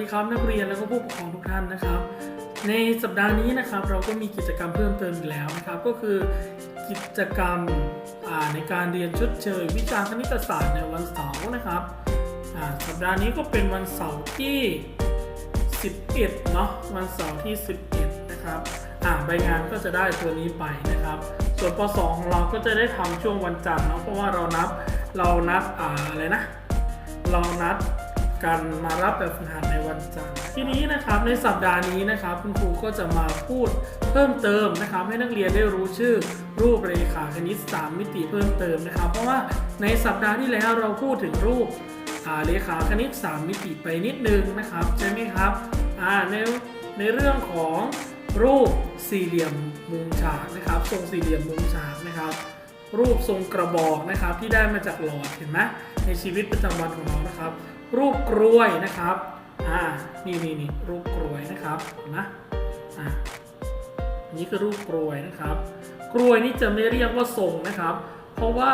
ดีครับนักเรียนแล้วก็ผู้ปกครองทุกท่านนะครับ ในสัปดาห์นี้นะครับเราก็มีกิจกรรมเพิ่มเติมอีกแล้วนะครับ ก็คือกิจกรรมในการเรียนชดเชย วิชาคณิตศาสตร์ในวันเสาร์นะครับสัปดาห์นี้ก็เป็นวันเสาร์ที่ 11 เนาะวันเสาร์ที่ 11 นะครับใบงานก็จะได้ตัวนี้ไปนะครับ ส่วนป .2 ของเราก็จะได้ทำช่วงวันจันทร์เนาะเพราะว่าเรานับเรานับออะไรนะเรานัด กันมารับแบบฝึกหัดในวันจันทร์ทีนี้นะครับในสัปดาห์นี้นะครับ คุณครูก็จะมาพูดเพิ่มเติมนะครับ ให้นักเรียนได้รู้ชื่อรูปเรขาคณิต 3 มิติเพิ่มเติมนะครับ เพราะว่าในสัปดาห์ที่แล้วเราพูดถึงรูปเรขาคณิต 3 มิติไปนิดนึงนะครับใช่ไหมครับในในเรื่องของรูปสี่เหลี่ยมมุมฉากนะครับทรงสี่เหลี่ยมมุมฉากนะครับ รูปทรงกระบอกนะครับที่ได้มาจากหลอดเห็นไหมในชีวิตประจำวันของเรานะครับ รูปกรวยนะครับ อ่า นี่นี่นี่รูปกรวยนะครับนไหมอ่านี่คือรูปกรวยนะครับ กรวยนี่จะไม่เรียกว่าทรงนะครับ เพราะว่า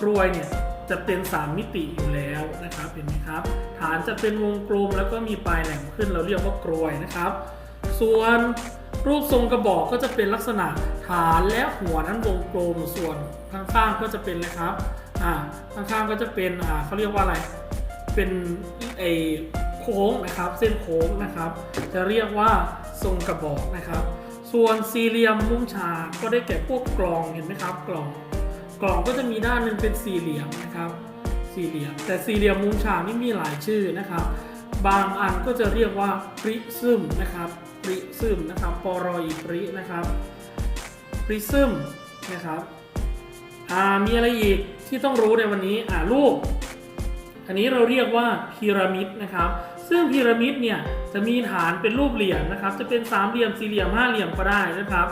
กรวยเนี่ยจะเป็น 3 มิติอยู่แล้วนะครับเห็นไหมครับ ฐานจะเป็นวงกลมแล้วก็มีปลายแหลมขึ้นเราเรียกว่ากรวยนะครับ ส่วนรูปทรงกระบอกก็จะเป็นลักษณะฐานและหัวนั้นวงกลมส่วนข้างๆก็จะเป็นเลยครับอ่าข้างๆก็จะเป็นอ่าเขาเรียกว่าอะไร เป็นไอโค้งนะครับ เส้นโค้งนะครับ จะเรียกว่าทรงกระบอกนะครับ ส่วนสี่เหลี่ยมมุมฉากก็ได้แก่พวกกล่องเห็นไหมครับกล่องกล่องก็จะมีด้านหนึ่งเป็นสี่เหลี่ยมนะครับ สี่เหลี่ยม แต่สี่เหลี่ยมมุมฉากนี่มีหลายชื่อนะครับ บางอันก็จะเรียกว่าปริซึมนะครับปริซึมนะครับปรออีปรินะครับปริซึมนะครับอ่ามีอะไรอีกที่ต้องรู้ในวันนี้อ่ารูป อันนี้เราเรียกว่าพีระมิดนะครับ ซึ่งพีระมิดเนี่ยจะมีฐานเป็นรูปเหลี่ยมนะครับ จะเป็นสามเหลี่ยมสี่เหลี่ยมห้าเหลี่ยมก็ได้นะครับ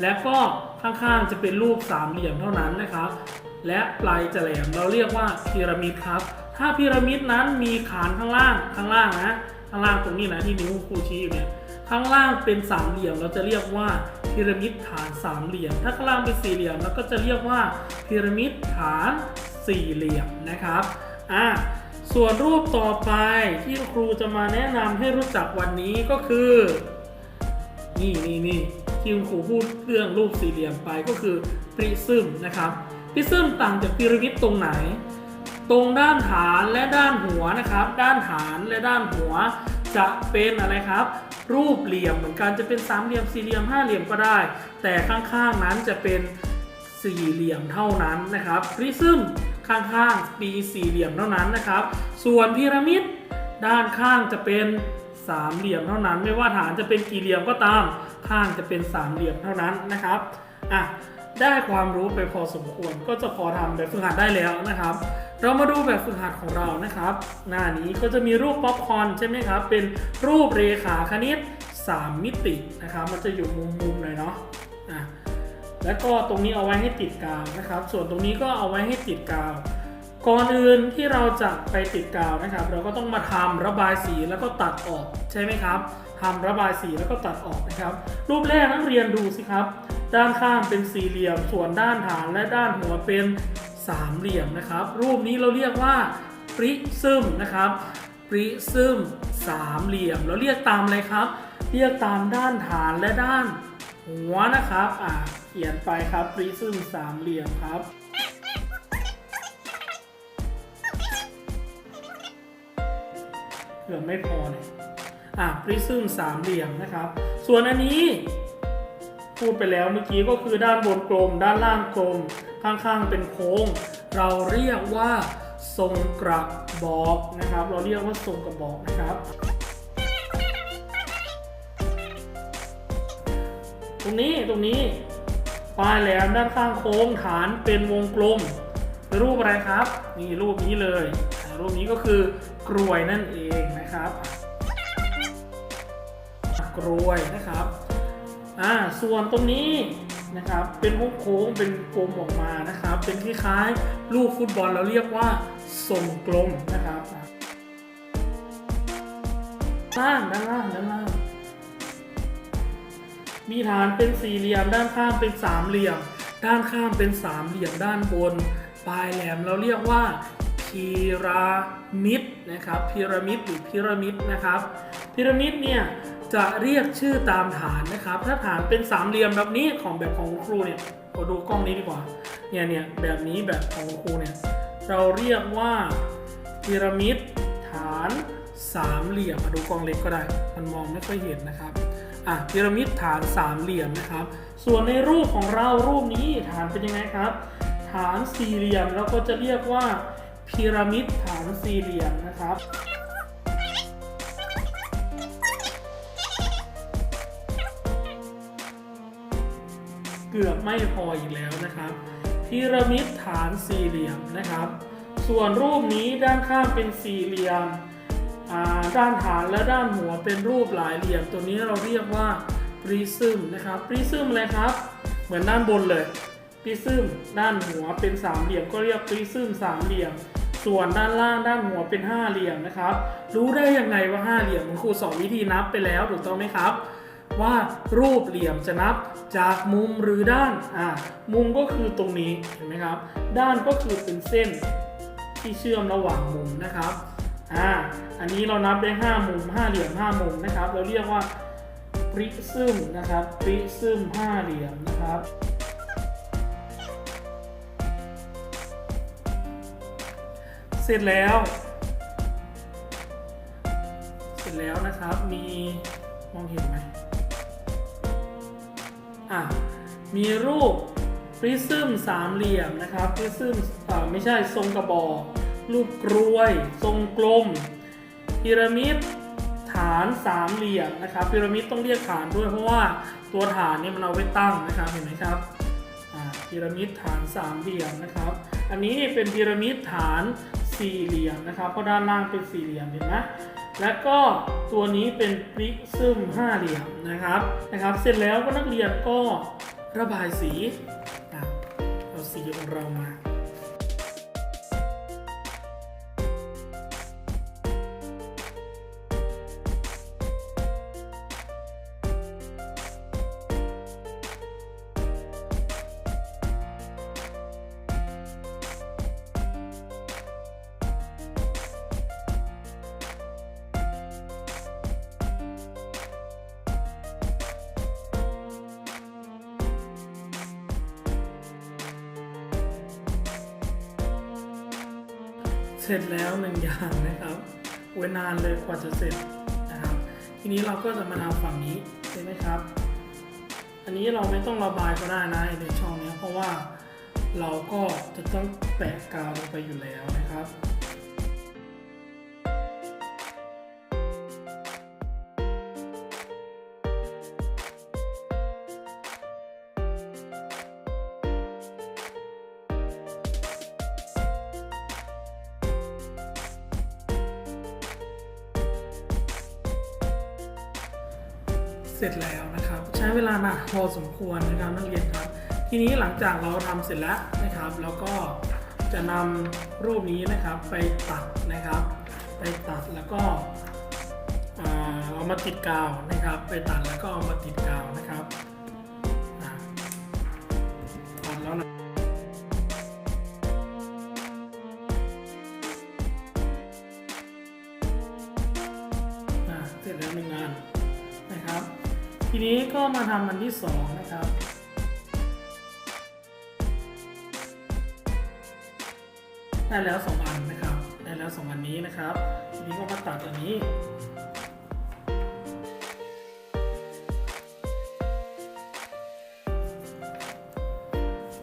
และก็ข้างๆจะเป็นรูปสามเหลี่ยมเท่านั้นนะครับ และปลายจะแหลมเราเรียกว่าพีระมิดครับ ถ้าพีระมิดนั้นมีฐานข้างล่างข้างล่างนะข้างล่างตรงนี้นะที่นิ้วครูชี้อยู่เนี่ยข้างล่างเป็นสามเหลี่ยมเราจะเรียกว่าพีระมิดฐานสามเหลี่ยม ถ้าข้างล่างเป็นสี่เหลี่ยมเราก็จะเรียกว่าพีระมิดฐานสี่เหลี่ยมนะครับ อะส่วนรูปต่อไปที่ครูจะมาแนะนำให้รู้จักวันนี้ก็คือ นี่นี่นี่ที่คุณครูพูดเรื่องรูปสี่เหลี่ยมไปก็คือปริซึมนะครับปริซึมต่างจากพีระมิดตรงไหน ตรงด้านฐานและด้านหัวนะครับ ด้านฐานและด้านหัว จะเป็นอะไรครับ รูปเหลี่ยมเหมือนกันจะเป็นสามเหลี่ยมสี่เหลี่ยมห้าเหลี่ยมก็ได้ แต่ข้างๆนั้นจะเป็นสี่เหลี่ยมเท่านั้นนะครับปริซึม ข้างๆ ปีสี่เหลี่ยมเท่านั้นนะครับ ส่วนพีระมิดด้านข้างจะเป็นสามเหลี่ยมเท่านั้น ไม่ว่าฐานจะเป็นกี่เหลี่ยมก็ตาม ข้างจะเป็นสามเหลี่ยมเท่านั้นนะครับอะได้ความรู้ไปพอสมควรก็จะพอทำแบบฝึกหัดได้แล้วนะครับ เรามาดูแบบฝึกหัดของเรานะครับ หน้านี้ก็จะมีรูปป๊อปคอนใช่ไหมครับ เป็นรูปเรขาคณิต 3 มิตินะครับ มันจะอยู่มุมๆเลยเนาะอะ แล้วก็ตรงนี้เอาไว้ให้ติดกาวนะครับ ส่วนตรงนี้ก็เอาไว้ให้ติดกาว ก่อนอื่นที่เราจะไปติดกาวนะครับ เราก็ต้องมาทำระบายสีแล้วก็ตัดออกใช่ไหมครับทำระบายสีแล้วก็ตัดออกนะครับ รูปแรกนักเรียนดูสิครับ ด้านข้างเป็นสี่เหลี่ยม ส่วนด้านฐานและด้านหัวเป็นสามเหลี่ยมนะครับ รูปนี้เราเรียกว่าปริซึมนะครับปริซึมสามเหลี่ยม เราเรียกตามอะไรครับ เรียกตามด้านฐานและด้านหัวนะครับอ่า เขียนไปครับปริซึมสามเหลี่ยมครับเผื่อไม่พอเนี่ยอะปริซึมสามเหลี่ยมนะครับ ส่วนอันนี้ พูดไปแล้วเมื่อกี้ก็คือด้านบนกลม ด้านล่างกลม ข้างๆเป็นโค้ง เราเรียกว่าทรงกระบอกนะครับ เราเรียกว่าทรงกระบอกนะครับตรงนี้ตรงนี้ ปลายแหลมด้านข้างโค้งฐานเป็นวงกลม รูปอะไรครับ นี่รูปนี้เลย รูปนี้ก็คือกรวยนั่นเองนะครับ กรวยนะครับอ่าส่วนตรงนี้นะครับเป็นวงโค้งเป็นกลมออกมานะครับ เป็นคล้ายๆลูกฟุตบอลเราเรียกว่าทรงกลมนะครับล่างด้านล่างด้านล่าง มีฐานเป็นสี่เหลี่ยม ด้านข้างเป็นสามเหลี่ยม ด้านข้างเป็นสามเหลี่ยมด้านบน ปลายแหลมเราเรียกว่าพีระมิดนะครับพีระมิดหรือพีระมิดนะครับพีระมิดเนี่ยจะเรียกชื่อตามฐานนะครับ ถ้าฐานเป็นสามเหลี่ยมแบบนี้ของแบบของครูเนี่ยขอดูกล้องนี้ดีกว่าเนี่ยเนี่ยแบบนี้แบบของคุณครูเนี่ยเราเรียกว่าพีระมิดฐานสามเหลี่ยมมาดูกล้องเล็กก็ได้ มันมองไม่ค่อยเห็นนะครับ อะพีระมิดฐานสามเหลี่ยมนะครับ ส่วนในรูปของเรารูปนี้ฐานเป็นยังไงครับ ฐานสี่เหลี่ยมเราก็จะเรียกว่าพีระมิดฐานสี่เหลี่ยมนะครับเกือบไม่พออีกแล้วนะครับพีระมิดฐานสี่เหลี่ยมนะครับ ส่วนรูปนี้ด้านข้างเป็นสี่เหลี่ยม ด้านฐานและด้านหัวเป็นรูปหลายเหลี่ยม ตัวนี้เราเรียกว่าปริซึมนะครับปริซึมอะไรครับ เหมือนด้านบนเลยปริซึมด้านหัวเป็นสามเหลี่ยมก็เรียกปริซึมสามเหลี่ยม ส่วนด้านล่างด้านหัวเป็นห้าเหลี่ยมนะครับ รู้ได้ยังไงว่าห้าเหลี่ยมคุณครูสอนวิธีนับไปแล้วถูกต้องไหมครับว่ารูปเหลี่ยมจะนับจากมุมหรือด้าน อ่า มุมก็คือตรงนี้ เห็นไหมครับ ด้านก็คือเป็นเส้นที่เชื่อมระหว่างมุมนะครับ อ่าอันนี้เรานับได้ 5 มุม 5 เหลี่ยม 5 มุมนะครับ เราเรียกว่าปริซึมนะครับปริซึม 5 เหลี่ยมนะครับเสร็จแล้ว เสร็จแล้วนะครับ มีมองเห็นไหมอะ มีรูป ปริซึมสามเหลี่ยมนะครับ ปริซึมอ่าไม่ใช่ทรงกระบอก รูปกรวย ทรงกลมพีระมิดฐานสามเหลี่ยมนะครับพีระมิดต้องเรียกฐานด้วยเพราะว่าตัวฐานเนี่ยมันเอาไว้ตั้งนะครับเห็นไหมครับพีระมิดฐานสามเหลี่ยมนะครับ อันนี้เป็นพีระมิดฐานสี่เหลี่ยมนะครับเพราะด้านล่างเป็นสี่เหลี่ยมเห็นไหมและก็ตัวนี้เป็นปริซึมห้าเหลี่ยมนะครับนะครับ เสร็จแล้วก็นักเรียนก็ระบายสีเอาสีของเรามา เสร็จแล้วหนึ่งอย่างนะครับเว้นนานเลยกว่าจะเสร็จนะครับ ทีนี้เราก็จะมาทำฝั่งนี้ใช่ไหมครับ อันนี้เราไม่ต้องระบายก็ได้นะในช่องนี้เพราะว่าเราก็จะต้องแปะกาวลงไปอยู่แล้วนะครับ เสร็จแล้วนะครับ ใช้เวลานานพอสมควรนะครับนักเรียนครับ ทีนี้หลังจากเราทำเสร็จแล้วนะครับ แล้วก็จะนำรูปนี้นะครับไปตัดนะครับ ไปตัดแล้วก็เอามาติดกาวนะครับ ไปตัดแล้วก็เอามาติดกาวนะครับ ทีนี้ก็มาทำอันที่สองนะครับได้แล้วสองอันนะครับได้แล้วสองอันนี้นะครับ ทีนี้ก็มาตัดอันนี้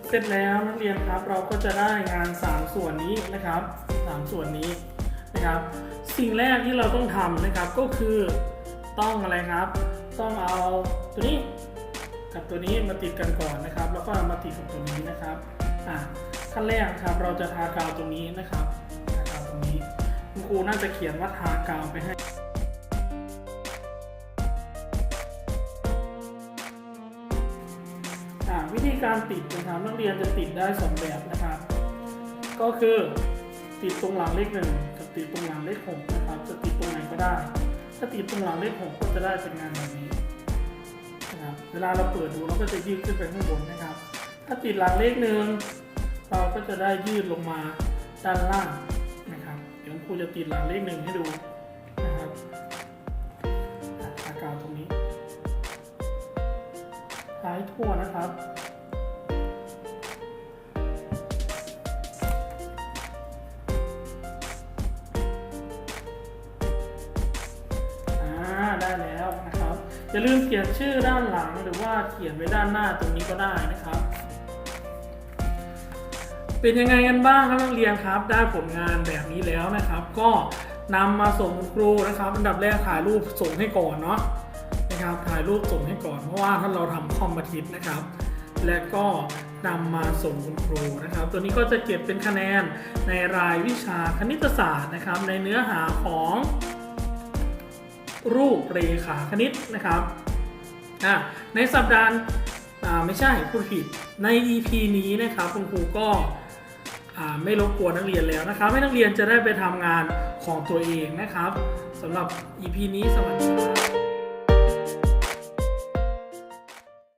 เสร็จแล้วนักเรียนครับเราก็จะได้งาน 3 ส่วนนี้นะครับ 3 ส่วนนี้นะครับ สิ่งแรกที่เราต้องทำนะครับก็คือต้องอะไรครับ ต้องเอาตัวนี้กับตัวนี้มาติดกันก่อนนะครับ แล้วก็มาติดกับตัวนี้นะครับอะขั้นแรกครับเราจะทากาวตรงนี้นะครับทากาวตรงนี้คุณครูน่าจะเขียนว่าทากาวไปให้อ่าวิธีการติดนะครับนักเรียนจะติดได้สองแบบนะครับ ก็คือติดตรงหลังเลขหนึ่งกับติดตรงหลังเลขหกนะครับ จะติดตรงไหนก็ได้ ถ้าติดตรงหลังเลขหกก็จะได้เป็นงานแบบนี้นะครับเวลาเราเปิดดูเราก็จะยืดขึ้นไปข้างบนนะครับ ถ้าติดหลังเลขหนึ่งเราก็จะได้ยืดลงมาด้านล่างนะครับ เดี๋ยวครูจะติดหลังเลขหนึ่งให้ดูนะครับอะอากาศตรงนี้ อย่าลืมเขียนชื่อด้านหลังหรือว่าเขียนไว้ด้านหน้าตรงนี้ก็ได้นะครับ เป็นยังไงกันบ้างครับนักเรียนครับ ได้ผลงานแบบนี้แล้วนะครับ ก็นำมาส่งคุณครูนะครับอันดับแรกถ่ายรูปส่งให้ก่อนเนาะนะครับถ่ายรูปส่งให้ก่อนเพราะว่าถ้าเราทำคอมบัติสนะครับ และก็นำมาส่งคุณครูนะครับ ตัวนี้ก็จะเก็บเป็นคะแนนในรายวิชาคณิตศาสตร์นะครับ ในเนื้อหาของ รูปเรขาคณิตนะครับอะในสัปดาห์ไม่ใช่พูดผิดใน EP นี้นะครับคุณครูก็ไม่รบกวนนักเรียนแล้วนะครับ ให้นักเรียนจะได้ไปทำงานของตัวเองนะครับสำหรับ EP นี้สวัสดีครับ